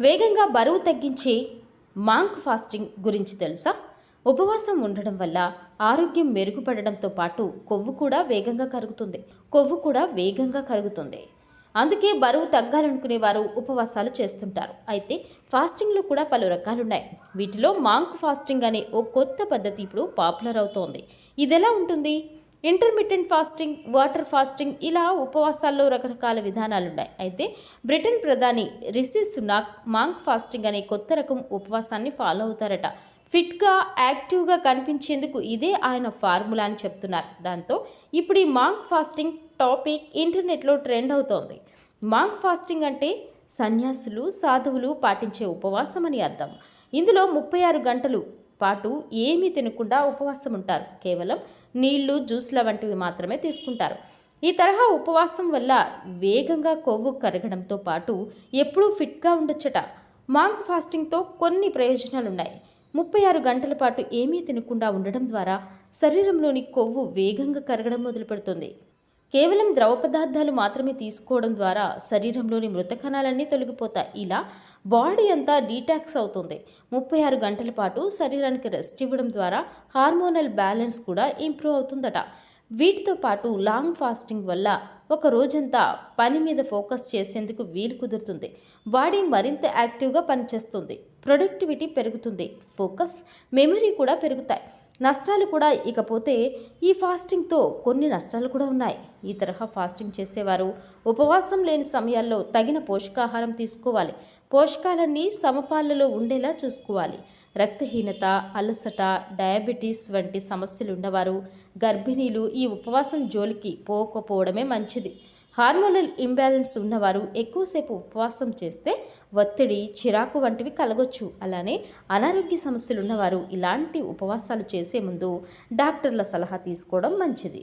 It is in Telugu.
వేగంగా బరువు తగ్గించే మాంక్ ఫాస్టింగ్ గురించి తెలుసా? ఉపవాసం ఉండడం వల్ల ఆరోగ్యం మెరుగుపడడంతో పాటు కొవ్వు కూడా వేగంగా కరుగుతుంది. కొవ్వు కూడా వేగంగా కరుగుతుంది. అందుకే బరువు తగ్గాలనుకునే వారు ఉపవాసాలు చేస్తుంటారు. అయితే ఫాస్టింగ్లో కూడా పలు రకాలున్నాయి. వీటిలో మాంక్ ఫాస్టింగ్ అనే ఓ కొత్త పద్ధతి ఇప్పుడు పాపులర్ అవుతోంది. ఇది ఎలా ఉంటుంది? ఇంటర్మీడియట్ ఫాస్టింగ్ వాటర్ ఫాస్టింగ్ ఇలా ఉపవాసాల్లో రకరకాల విధానాలు ఉన్నాయి అయితే బ్రిటన్ ప్రధాని రిషి సునాక్ మాంక్ ఫాస్టింగ్ అనే కొత్త రకం ఉపవాసాన్ని ఫాలో అవుతారట. ఫిట్గా యాక్టివ్గా కనిపించేందుకు ఇదే ఆయన ఫార్ములా అని చెప్తున్నారు. దాంతో ఇప్పుడు ఈ మాంక్ ఫాస్టింగ్ టాపిక్ ఇంటర్నెట్లో ట్రెండ్ అవుతోంది. మాంక్ ఫాస్టింగ్ అంటే సన్యాసులు సాధువులు పాటించే ఉపవాసం అని అర్థం. ఇందులో ముప్పై ఆరు గంటలు పాటు ఏమీ తినకుండా ఉపవాసం ఉంటారు కేవలం నీళ్ళు జ్యూస్ల వంటివి మాత్రమే తీసుకుంటారు. ఈ తరహా ఉపవాసం వల్ల వేగంగా కొవ్వు కరగడంతో పాటు ఎప్పుడూ ఫిట్గా ఉండొచ్చట. మాంక్ ఫాస్టింగ్తో కొన్ని ప్రయోజనాలున్నాయి. ముప్పై ఆరు గంటల పాటు ఏమీ తినకుండా ఉండడం ద్వారా శరీరంలోని కొవ్వు వేగంగా కరగడం మొదలుపెడుతుంది. కేవలం ద్రవ పదార్థాలు మాత్రమే తీసుకోవడం ద్వారా శరీరంలోని మృత కణాలన్నీ తొలగిపోతాయి. ఇలా బాడీ అంతా డీటాక్స్ అవుతుంది. ముప్పై ఆరు గంటల పాటు శరీరానికి రెస్ట్ ఇవ్వడం ద్వారా హార్మోనల్ బ్యాలెన్స్ కూడా ఇంప్రూవ్ అవుతుందట. వీటితో పాటు లాంగ్ ఫాస్టింగ్ వల్ల ఒక రోజంతా పని మీద ఫోకస్ చేసేందుకు వీలు కుదురుతుంది. బాడీ మరింత యాక్టివ్గా పనిచేస్తుంది. ప్రొడక్టివిటీ పెరుగుతుంది. ఫోకస్ మెమరీ కూడా పెరుగుతాయి. నష్టాలు కూడా ఇకపోతే ఈ ఫాస్టింగ్తో కొన్ని నష్టాలు కూడా ఉన్నాయి. ఈ తరహా ఫాస్టింగ్ చేసేవారు ఉపవాసం లేని సమయాల్లో తగిన పోషకాహారం తీసుకోవాలి. పోషకాలన్నీ సమపాలలో ఉండేలా చూసుకోవాలి. రక్తహీనత అలసట డయాబెటీస్ వంటి సమస్యలు ఉన్నవారు గర్భిణీలు ఈ ఉపవాసం జోలికి పోకపోవడమే మంచిది. హార్మోనల్ ఇంబ్యాలెన్స్ ఉన్నవారు ఎక్కువసేపు ఉపవాసం చేస్తే ఒత్తిడి చిరాకు వంటివి కలగొచ్చు. అలానే అనారోగ్య సమస్యలు ఉన్నవారు ఇలాంటి ఉపవాసాలు చేసే ముందు డాక్టర్ల సలహా తీసుకోవడం మంచిది.